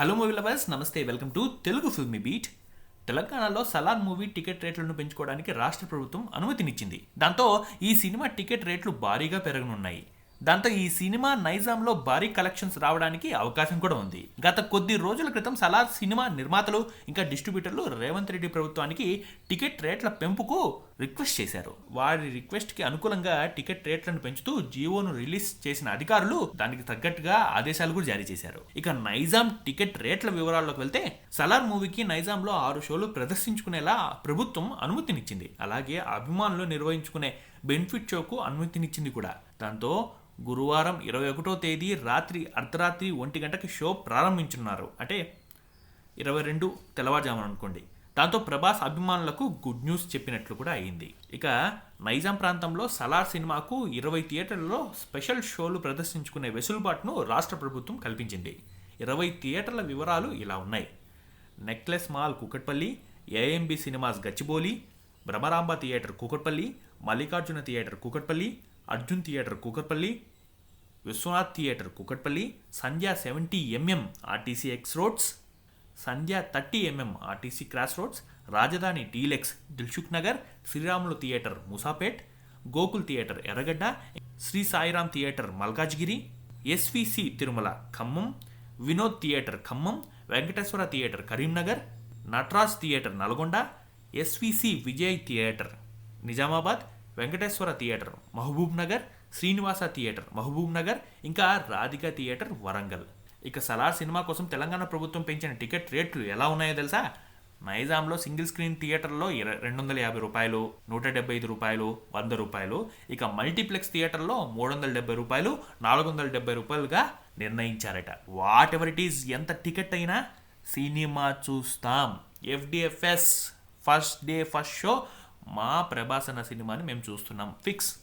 Hello movie lovers namaste welcome to Telugu filmy beat తెలంగాణలో salon movie ticket రేట్లను పెంచుకోవడానికి రాష్ట్ర ప్రభుత్వం అనుమతినిచ్చింది. దాంతో ఈ సినిమా టికెట్ రేట్లు భారీగా పెరగనున్నాయి. దాంతో ఈ సినిమా నైజాంలో భారీ కలెక్షన్స్ రావడానికి అవకాశం కూడా ఉంది. గత కొద్ది రోజుల క్రితం సలార్ సినిమా నిర్మాతలు ఇంకా డిస్ట్రిబ్యూటర్లు రేవంత్ రెడ్డి ప్రభుత్వానికి టికెట్ రేట్ల పెంపుకు రిక్వెస్ట్ చేశారు. వారి రిక్వెస్ట్కి అనుకూలంగా టికెట్ రేట్లను పెంచుతూ జియోను రిలీజ్ చేసిన అధికారులు దానికి తగ్గట్టుగా ఆదేశాలు కూడా జారీ చేశారు. ఇక నైజాం టికెట్ రేట్ల వివరాల్లోకి వెళ్తే సలార్ మూవీకి నైజాంలో ఆరు షోలు ప్రదర్శించుకునేలా ప్రభుత్వం అనుమతినిచ్చింది. అలాగే అభిమానులు నిర్వహించుకునే బెనిఫిట్ షోకు అనుమతినిచ్చింది కూడా. దాంతో గురువారం ఇరవై ఒకటో తేదీ రాత్రి అర్ధరాత్రి ఒంటి గంటకి షో ప్రారంభించున్నారు అంటే ఇరవై రెండు తెల్లవారుజామున అనుకోండి. దాంతో ప్రభాస్ అభిమానులకు గుడ్ న్యూస్ చెప్పినట్లు కూడా అయింది. ఇక నైజాం ప్రాంతంలో సలార్ సినిమాకు ఇరవై థియేటర్లలో స్పెషల్ షోలు ప్రదర్శించుకునే వెసులుబాటును రాష్ట్ర ప్రభుత్వం కల్పించింది. ఇరవై థియేటర్ల వివరాలు ఇలా ఉన్నాయి. Necklace mall Kukatpally AMB cinemas Gachibowli Bhramaramba theatre Kukatpally Mallikarjuna theatre Kukatpally Arjun theatre Kukatpally Viswanath theatre Kukatpally Sandhya seventy MM RTC X roads Sandhya thirty MM RTC cross roads Rajadhani deluxe Dilsukhnagar Sriramulu theatre Musapet Gokul theatre Erragadda Sri Sairam theatre Malkajgiri SVC Tirumala Khammam Vinod theatre Khammam Venkateswara theatre Karimnagar Natraj theatre Nalgonda SVC Vijay theatre Nizamabad Venkateswara theatre Mahabubnagar Srinivasa theatre Mahabubnagar ఇంకా Radhika theatre Warangal. ఇక Salaar cinema కోసం తెలంగాణ ప్రభుత్వం పెంచిన ticket రేట్లు ఎలా ఉన్నాయో తెలుసా? నైజాంలో single screen థియేటర్లో ఇర రెండు వందల యాభై రూపాయలు నూట డెబ్బై ఐదు రూపాయలు వంద రూపాయలు ఇక మల్టీప్లెక్స్ థియేటర్లో మూడు వందల డెబ్బై రూపాయలు నాలుగు వందల డెబ్బై రూపాయలుగా నిర్ణయించారట. వాట్ ఎవర్ ఇట్ ఈస్ ఎంత టికెట్ అయినా సినిమా చూస్తాం. FDFS first day first show మా ప్రభాస్ అన్న సినిమాని మేము చూస్తున్నాం. ఫిక్స్.